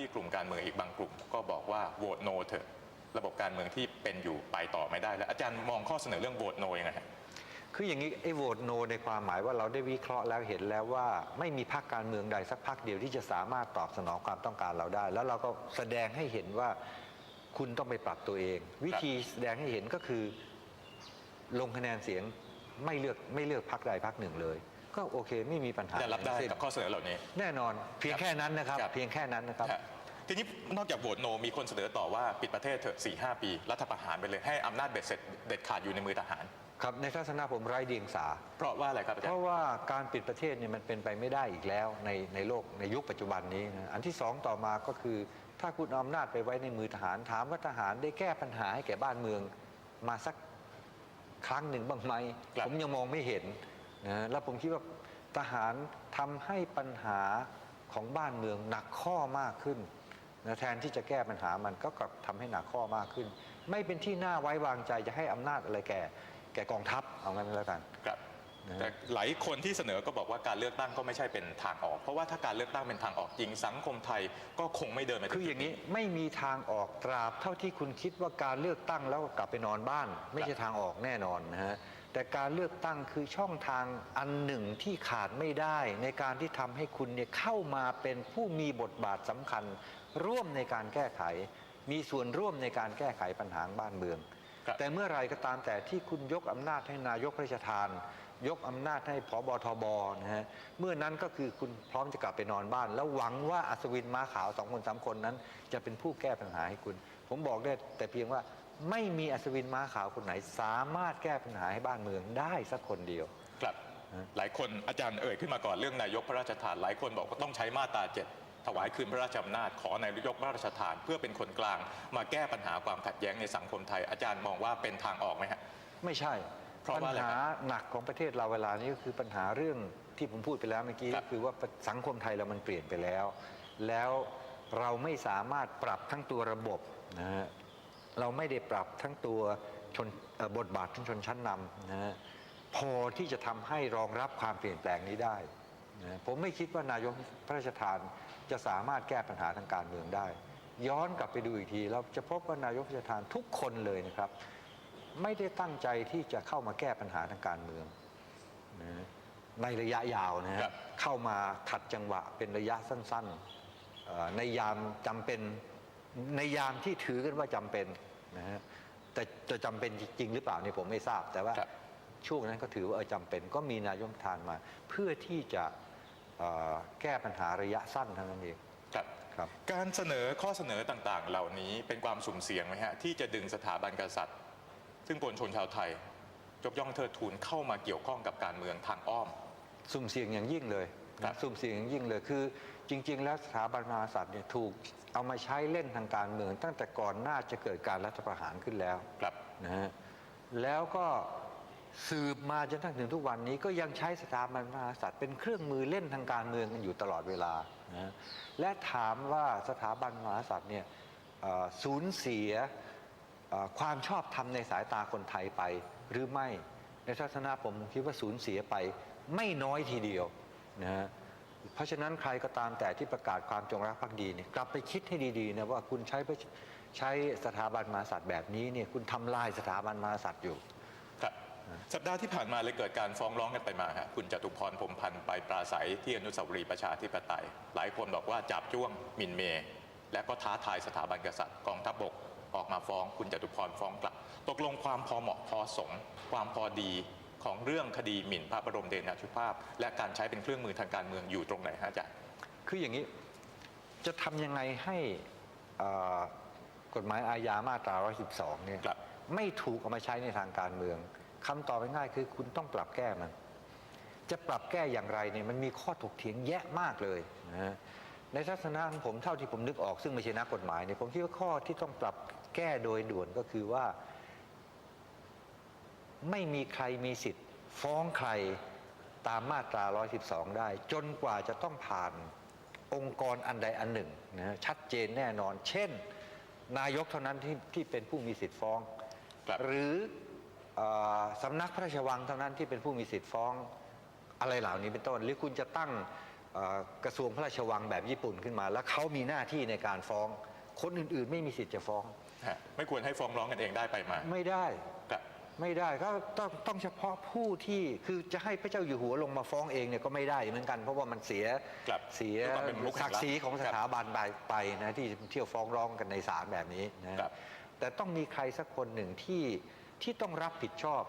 ที่กลุ่มการเมืองอีกบางกลุ่ม ก็บอกว่าโหวตโนเถอะระบบการเมืองที่เป็นอยู่ไปต่อไม่ได้แล้วอาจารย์มองข้อเสนอเรื่องโหวตโนยังไงคืออย่างนี้ไอ้โหวตโนในความหมายว่าเราได้วิเคราะห์แล้วเห็นแล้วว่า ไม่มีพรรคการเมืองใดสักพรรคเดียวที่จะสามารถตอบสนองความต้องการเราได้ แล้วเราก็แสดงให้เห็นว่าคุณต้องไปปรับตัวเอง วิธีแสดงให้เห็นก็คือ ลงคะแนนเสียงไม่เลือกไม่เลือกพรรคใดพรรคหนึ่งเลย ก็โอเคไม่มีปัญหาจะรับได้ทั้งสิ้นกับข้อเสนอเหล่านี้ แน่นอนเพียงแค่นั้นนะครับครับเพียงแค่นั้นนะครับฮะทีนี้นอกจากโหวตโนมีคนเสนอต่อว่าปิดประเทศเถอะ4ีหปี รัฐประหารไปเลยให้อำนาจเบ็ดเสร็จเด็ดขาดอยู่ในมือทหารครับในทัศนะผมไร้เดียงสา เพราะว่าอะไรครับอาจารเพย์ราะว่าการปิดประเทศเนี่ยมันเป็นไปไม่ได้อีกแล้วในในโลกในยุคปัจจุบันนี้นะอันที่สองต่อมาก็คือ ถ้าคุณเอาอำนาจไปไว้ในมือทหารถามว่าทหารได้แก้ปัญหาให้แก่บ้านเมือง มาสักครั้งหนึ่งบ้างไหมครับผมยังมองไม่เห็น นะแล้วผมคิดว่าทหารทำให้ปัญหาของบ้านเมืองหนักข้อมากขึ้นนะแทนที่จะแก้ปัญหามันก็กลับทำให้หนักข้อมากขึ้น ไม่เป็นที่น่าไว้วางใจจะให้อำนาจอะไรแก่ แก่กองทัพเอางั้นแล้วกันครับนะแต่หลายคนที่เสนอก็บอกว่าการเลือกตั้งก็ไม่ใช่เป็นทางออก เพราะว่าถ้าการเลือกตั้งเป็นทางออกจริงสังคมไทยก็คงไม่เดินไปถึคืออย่างนี้ไม่มีทางออกตราบเท่าที่คุณคิดว่าการเลือกตั้งแล้วกลับไปนอนบ้าน ไม่ใช่ทางออกแน่นอนนะฮะ แต่การเลือกตั้งคือช่องทางอันหนึ่งที่ขาดไม่ได้ ในการที่ทำให้คุณเนี่ยเข้ามาเป็นผู้มีบทบาทสำคัญ ร่วมในการแก้ไข มีส่วนร่วมในการแก้ไขปัญหาบ้านเมืองครับแต่เมื่อไหรก็ตามแต่ที่คุณยกอำนาจให้นายกราชทาน ยกอำนาจให้ผบทบนะฮะเมื่อนั้นก็คือคุณพร้อมจะกลับไปนอนบ้าน แล้วหวังว่าอัศวินม้าขาวสองคนสามคนนั้น จะเป็นผู้แก้ปัญหาให้คุณ ผมบอกได้แต่เพียงว่า ไม่มีอัศวินม้าขาวคนไหน สามารถแก้ปัญหาให้บ้านเมืองได้สักคนเดียว ครับ หลายคนอาจารย์เอ่ยขึ้นมาก่อนเรื่องนายกพระราชทาน หลายคนบอกว่าต้องใช้มาตราเจ็ดถวายคืนพระราชอำนาจ ขอนายกพระราชทาน เพื่อเป็นคนกลาง มาแก้ปัญหาความขัดแย้งในสังคมไทย อาจารย์มองว่าเป็นทางออกไหมฮะ ไม่ใช่เพราะปัญว่าอะไรครับหาหนักของประเทศเราเวลานี้ก็คือปัญหาเรื่องที่ผมพูดไปแล้วเมื่อกี้ครัก็บคือว่าสังคมไทยเรามันเปลี่ยนไปแล้ว แล้วเราไม่สามารถปรับทั้งตัวระบบนะฮะ เราไม่ได้ปรับทั้งตัวชนเอ่อบทบาทของชนชั้นนำนะฮะพอที่จะทำให้รองรับความเปลี่ยนแปลงนี้ได้นะผมไม่คิดว่านายกพระราชทานจะสามารถแก้ปัญหาทางการเมืองได้ ย้อนกลับไปดูอีกทีเราจะพบว่านายกพระราชทานทุกคนเลยนะครับ ไม่ได้ตั้งใจที่จะเข้ามาแก้ปัญหาทางการเมืองนะในระยะยาวนะฮะครับเข้ามาขัดจังหวะเป็นระยะสั้นๆเอ่อในยามจำเป็น ในยามที่ถือกันว่าจำเป็นนะฮะแต่จะจำเป็นจริงๆหรือเปล่านี่ผมไม่ทราบ แต่ว่าครับช่วงนั้นก็ถือว่าเออจำเป็น ก็มีนายกทานมา เพื่อที่จะเอ่อแก้ปัญหาระยะสั้นเท่านั้นเองครับครับการเสนอข้อเสนอต่างๆ เหล่านี้เป็นความสุ่มเสี่ยงไหมฮะที่จะดึงสถาบันกษัตริย์ ซึ่งปวงชนชาวไทยยกย่องเทิดทูนเข้ามาเกี่ยวข้องกับการเมืองทางอ้อม สุ่มเสี่ยงอย่างยิ่งเลยครันะบสุ่มเสี่ยงอย่างยิ่งเลยคือ จริง ๆ แล้วสถาบันมหากษัตริย์เนี่ยถูกเอามาใช้เล่นทางการเมือง ตั้งแต่ก่อนหน้าจะเกิดการรัฐประหารขึ้นแล้วครับนะฮะแล้วก็สืบมาจนถึงทุกวันนี้ก็ยังใช้สถาบันมหากษัตริย์เป็นเครื่องมือเล่นทางการเมืองกันอยู่ตลอดเวลานะฮะและถามว่าสถาบันมหากษัตริย์เนี่ยเอ่อสูญเสียเอ่อความชอบธรรมในสายตาคนไทยไปหรือไม่ในทัศนะผมคิดว่าสูญเสียไปไม่น้อยทีเดียวนะฮะ เพราะฉะนั้นใครก็ตามแต่ที่ประกาศความจงรักภักดีเนี่ยกลับไปคิดให้ดีๆนะว่าคุณใช้ใช้สถาบันมหากษัตริย์แบบนี้เนี่ยคุณทำลายสถาบันมหากษัตริย์อยู่ครับสัปดาห์ที่ผ่านมาเลยเกิดการฟ้องร้องกันไปมาฮะคุณจตุพรพรมพันธ์ไปปราศัยที่อนุสาวรีย์ประชาธิปไตย หลายคนบอกว่าจับจ้วงมินเมย์และก็ท้าทายสถาบันกษัตริย์กองทัพบกออกมาฟ้องคุณจตุพรฟ้องกลับ ตกลงความพอเหมาะพอสม ความพอดี ของเรื่องคดีหมิ่นพระบรมเดชนาธิภาพ และการใช้เป็นเครื่องมือทางการเมืองอยู่ตรงไหนฮะอาจารย์ คืออย่างนี้จะทำยังไงให้เอ่อกฎหมายอาญามาตรา 112 เนี่ยครับไม่ถูกเอามาใช้ในทางการเมืองคำตอบง่ายๆคือคุณต้องปรับแก้มัน จะปรับแก้อย่างไรเนี่ยมันมีข้อถกเถียงแยะมากเลยนะฮะในทัศนะของผมเท่าที่ผมนึกออกซึ่งไม่ใช่นักกฎหมายเนี่ยผมคิดว่าข้อที่ต้องปรับแก้โดยด่วนก็คือว่า ไม่มีใครมีสิทธิ์ ฟ้องใครตามมาตรา 112 ได้ จนกว่าจะต้องผ่านองค์กรอันใดอันหนึ่งนะฮะชัดเจนแน่นอน เช่น นายกเท่านั้นที่ที่เป็นผู้มีสิทธิ์ฟ้องครับหรือเออสำนักพระราชวังเท่านั้นที่เป็นผู้มีสิทธิ์ฟ้องอะไรเหล่านี้เป็นต้น หรือคุณจะตั้งเอ่อกระทรวงพระราชวังแบบญี่ปุ่นขึ้นมา แล้วเขามีหน้าที่ในการฟ้อง คนอื่นๆ ไม่มีสิทธิ์จะฟ้องฮะไม่ควรให้ฟ้องร้องกันเองได้ไปมา ไม่ได้ครับ ไม่ได้ก็ต้องต้องเฉพาะผู้ที่คือจะให้พระเจ้าอยู่หัวลงมาฟ้องเองเนี่ยก็ไม่ได้เหมือนกัน เพราะว่ามันเสียครับเสียด้วยความเป็นมุกแห่งศักดิ์ศรีของรัสฐถาบันไปไปนะที่เที่ยวฟ้องร้องกันในศาลแบบนี้นะครับ แต่ต้องมีใครสักคนหนึ่งที่ที่ต้องรับผิดชอบ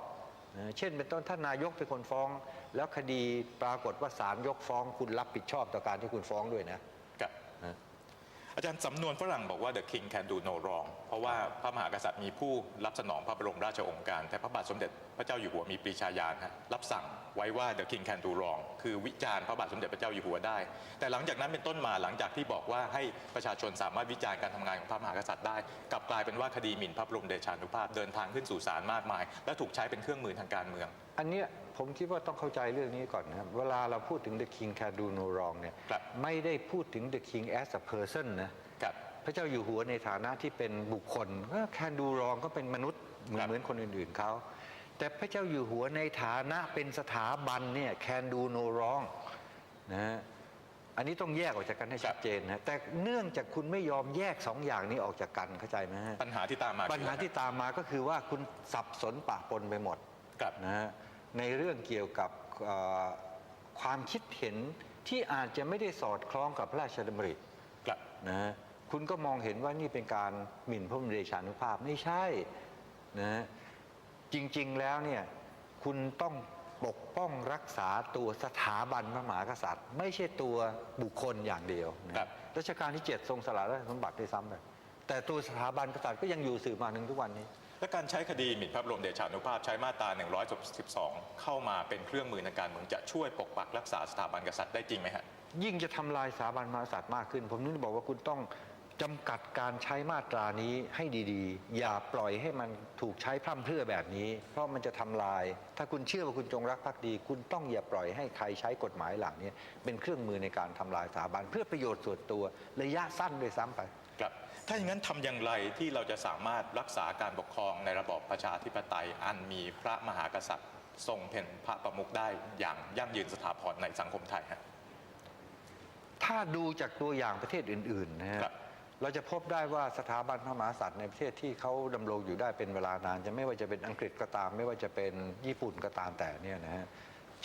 นะเช่น เป็นต้นท่านนายกเป็นคนฟ้อง แล้วคดีปรากฏว่าศาลยกฟ้องคุณรับผิดชอบต่อการที่คุณฟ้องด้วยนะครับ นะ อาจารย์สำนวนฝรั่งบอกว่า the king can do no wrong เพราะว่าพระมหากษัตริย์มีผู้รับสนองพระบรมราชโองการ แต่พระบาทสมเด็จพระเจ้าอยู่หัวมีปรีชาญาณรับสั่งไว้ว่า the king can do wrong คือวิจารณ์พระบาทสมเด็จพระเจ้าอยู่หัวได้ แต่หลังจากนั้นเป็นต้นมาหลังจากที่บอกว่าให้ประชาชนสามารถวิจารณ์การทำงานของพระมหากษัตริย์ได้ กลับกลายเป็นว่าคดีหมิ่นพระบรมเดชานุภาพเดินทางขึ้นสู่ศาลมากมาย และถูกใช้เป็นเครื่องมือทางการเมือง อันเนี้ย ผมคิดว่าต้องเข้าใจเรื่องนี้ก่อนนะครับ เวลาเราพูดถึง the king can do no wrong เนี่ยครับไม่ได้พูดถึง the king as a person นะครับพระเจ้าอยู่หัวในฐานะที่เป็นบุคคลก็แคนดูรองก็เป็นมนุษย์เหมือครันบเหมือนคนอื่นๆเขาแต่พระเจ้าอยู่หัวในฐานะเป็นสถาบันเนี่ยแคนดูโนรองนะฮะอันนี้ต้องแยกออกจากกันให้ชัดเจนนะแต่เนื่องจากคุณไม่ยอมแยกสองอย่างนี้ออกจากกันเข้าใจไหมฮะ ปัญหาที่ตามมาปัญหาที่ตามมาก็คือว่าคุณสับสนปะปนไปหมดครับ นะฮะ ในเรื่องเกี่ยวกับเอ่อความคิดเห็นที่อาจจะไม่ได้สอดคล้องกับพระราชดำริครับนะฮะคุณก็มองเห็นว่านี่เป็นการหมิ่นพระบรมเดชานุภาพไม่ใช่นะฮะจริงๆแล้วเนี่ยคุณต้องปกป้องรักษาตัวสถาบันพระมหากษัตริย์ ไม่ใช่ตัวบุคคลอย่างเดียวนะครับรัชกาลที่ 7 ทรงสละราชสมบัติด้วยซ้ำไปแต่ตัวสถาบันกษัตริย์ก็ยังอยู่สืบมาถึงทุกวันนี้ และการใช้คดีหมิ่นพระบรมเดชานุภาพใช้มาตรา 112 เข้ามาเป็นเครื่องมือในการเมืองจะช่วยปกปักรักษาสถาบันกษัตริย์ได้จริงไหมฮะยิ่งจะทำลายสถาบันมหากษัตริย์มากขึ้น ผมนึกบอกว่าคุณต้องจำกัดการใช้มาตรานี้ให้ดีๆ อย่าปล่อยให้มันถูกใช้พร่ำเพรื่อแบบนี้ เพราะมันจะทำลาย ถ้าคุณเชื่อว่าคุณจงรักภักดี คุณต้องอย่าปล่อยให้ใครใช้กฎหมายหลังนี้เป็นเครื่องมือในการทำลายสถาบันเพื่อประโยชน์ส่วนตัวระยะสั้นด้วยซ้ำไปครับ ถ้าอย่างนั้นทำอย่างไรที่เราจะสามารถรักษาการปกครองในระบอบประชาธิปไตย อันมีพระมหากษัตริย์ ทรงเป็นพระประมุขได้อย่างยั่งยืนสถาพรในสังคมไทยฮะถ้าดูจากตัวอย่างประเทศอื่นๆนะฮะครับเราจะพบได้ว่าสถาบันพระมหากษัตริย์ในประเทศที่เขาดำรงอยู่ได้เป็นเวลานาน จะไม่ว่าจะเป็นอังกฤษก็ตาม ไม่ว่าจะเป็นญี่ปุ่นก็ตามแต่เนี่ยนะฮะ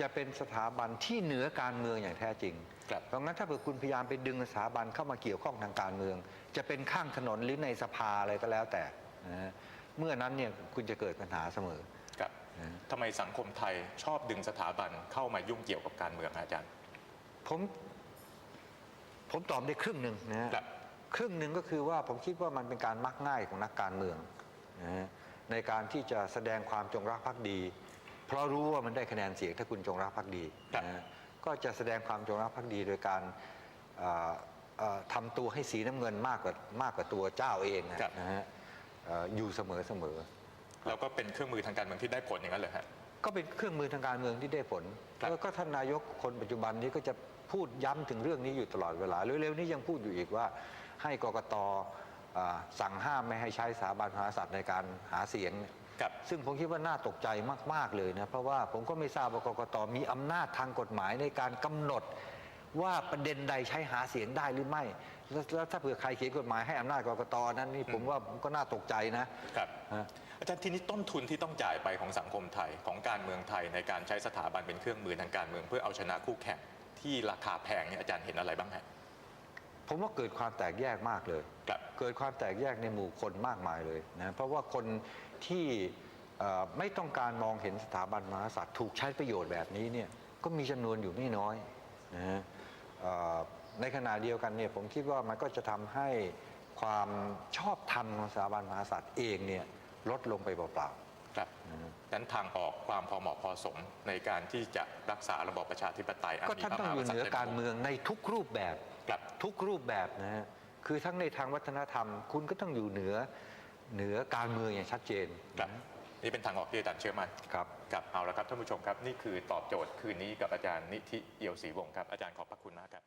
จะเป็นสถาบันที่เหนือการเมืองอย่างแท้จริงครับเพราะงั้นถ้าเกิดคุณพยายามไปดึงสถาบันเข้ามาเกี่ยวข้องทางการเมือง จะเป็นข้างถนนหรือในสภาอะไรก็แล้วแต่นะฮะเมื่อนั้นเนี่ยคุณจะเกิดปัญหาเสมอครับนะทำไมสังคมไทยชอบดึงสถาบันเข้ามายุ่งเกี่ยวกับการเมืองฮะอาจารย์ ผมผมตอบได้ครึ่งหนึ่งนะฮะครับครึ่งหนึ่งก็คือว่าผมคิดว่ามันเป็นการมักง่ายของนักการเมืองนะฮะในการที่จะแสดงความจงรักภักดี เพราะรู้ว่ามันได้คะแนนเสียงถ้าคุณจงรักภักดีครับนะฮะก็จะแสดงความจงรักภักดีโดยการเอ่อเอ่อทำตัวให้สีน้ำเงินมากกว่ามากกว่าตัวเจ้าเองนะครับนะฮะเอ่ออยู่เสมอเสมอแล้วก็เป็นเครื่องมือทางการเมืองที่ได้ผลอย่างนั้นเลยฮะก็เป็นเครื่องมือทางการเมืองที่ได้ผลครับแล้วก็ท่านนายกคนปัจจุบันนี้ก็จะพูดย้ำถึงเรื่องนี้อยู่ตลอดเวลาเร็วๆนี้ยังพูดอยู่อีกว่า ให้กกตอ่าสั่งห้ามไม่ให้ใช้สถาบันพระมหากษัตริย์ในการหาเสียงเนี่ย ครับ ซึ่งผมคิดว่าน่าตกใจมาก ๆ เลยนะ เพราะว่าผมก็ไม่ทราบว่ากกตมีอำนาจทางกฎหมายในการกำหนดว่าประเด็นใดใช้หาเสียงได้หรือไม่ แล้วแล้วถ้าเผื่อใครเขียนกฎหมายให้อำนาจกกตนั้นนี่ผมว่าก็น่าตกใจนะ ครับฮะ อาจารย์ทีนี้ต้นทุนที่ต้องจ่ายไปของสังคมไทยของการเมืองไทยในการใช้สถาบันเป็นเครื่องมือทางการเมือง เพื่อเอาชนะคู่แข่งที่ราคาแพงเนี่ยอาจารย์เห็นอะไรบ้างฮะ ผมว่าเกิดความแตกแยกมากเลย ครับ เกิดความแตกแยกในหมู่คนมากมายเลยนะเพราะว่าคนที่เอ่อไม่ต้องการมองเห็นสถาบันมหากษัตริย์ถูกใช้ประโยชน์แบบนี้เนี่ยก็มีจำนวนอยู่ไม่น้อยนะฮะเอ่อในขณะเดียวกันเนี่ยผมคิดว่ามันก็จะทำให้ความชอบธรรมของสถาบันมหากษัตริย์เองเนี่ยลดลงไปเปล่า ครับนั้นทางออกความพอเหมาะพอสมในการที่จะรักษาระบอบประชาธิปไตยๆก็ท่านต้องอยู่เหนือการเมืองในทุกรูปแบบครับทุกรูปแบบนะฮะคือทั้งในทางวัฒนธรรม คุณก็ต้องอยู่เหนือเหนือการเมืองอย่างชัดเจนครับนี่เป็นทางออกที่อาจารย์เชื่อมั่นครับครับเอาละครับท่านผู้ชมครับ นี่คือตอบโจทย์คืนนี้กับอาจารย์นิธิเอี่ยวศรีวงศ์ครับอาจารย์ขอบพระคุณมากครับ